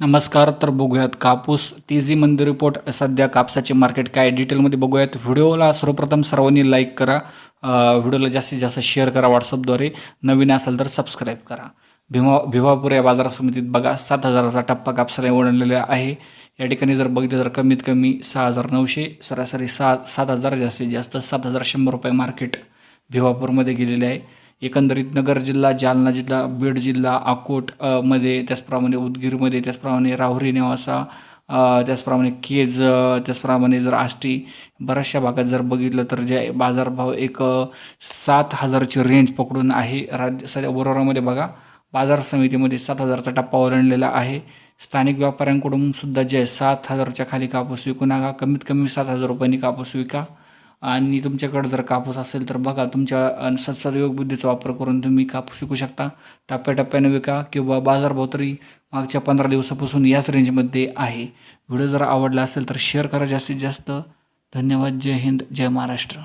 नमस्कार तर बघूयात कापूस. तेजी मंदी रिपोर्ट सध्या कापसाचे मार्केट काय डिटेलमध्ये बघूयात. व्हिडिओला सर्वप्रथम सर्वांनी लाईक करा. व्हिडिओला जास्तीत जास्त शेअर करा व्हॉट्सअपद्वारे नवीन असेल तर सबस्क्राईब करा. भीमा भिवापूर या बाजार समितीत बघा सात हजाराचा टप्पा कापसाला ओढलेला आहे. या ठिकाणी जर बघितलं तर कमीत कमी सहा हजार नऊशे सरासरी सहा सात हजार जास्तीत जास्त सात हजार शंभर रुपये मार्केट भिवापूरमध्ये गेलेले आहे. एकंदरीत नगर जिल्हा जालना जिल्हा बीड जिल्हा अकोटमध्ये त्याचप्रमाणे उदगीरमध्ये त्याचप्रमाणे राहुरी नेवासा त्याचप्रमाणे केज त्याचप्रमाणे जर आष्टी बऱ्याचशा भागात जर बघितलं तर जे बाजारभाव एक सात हजारची रेंज पकडून आहे. राज्य सध्या वरोरामध्ये बघा बाजार समितीमध्ये सात हजारचा टप्पा ओलांडलेला आहे. स्थानिक व्यापाऱ्यांकडून सुद्धा जे सात हजारच्या खाली कापूस विकू नका कमीत कमी सात हजार रुपयांनी कापूस विका. आणि तुमच्याकडे जर कापूस असेल तर बघा तुमच्या अ, सत्सर्योग बुद्धीचा वापर करून तुम्ही कापूस विकू शकता. टप्प्याटप्प्याने विका किंवा बाजारभाव तरी मागच्या पंधरा दिवसापासून याच रेंजमध्ये आहे. व्हिडिओ जर आवडला असेल तर शेअर करा जास्तीत जास्त. धन्यवाद. जय हिंद. जय महाराष्ट्र.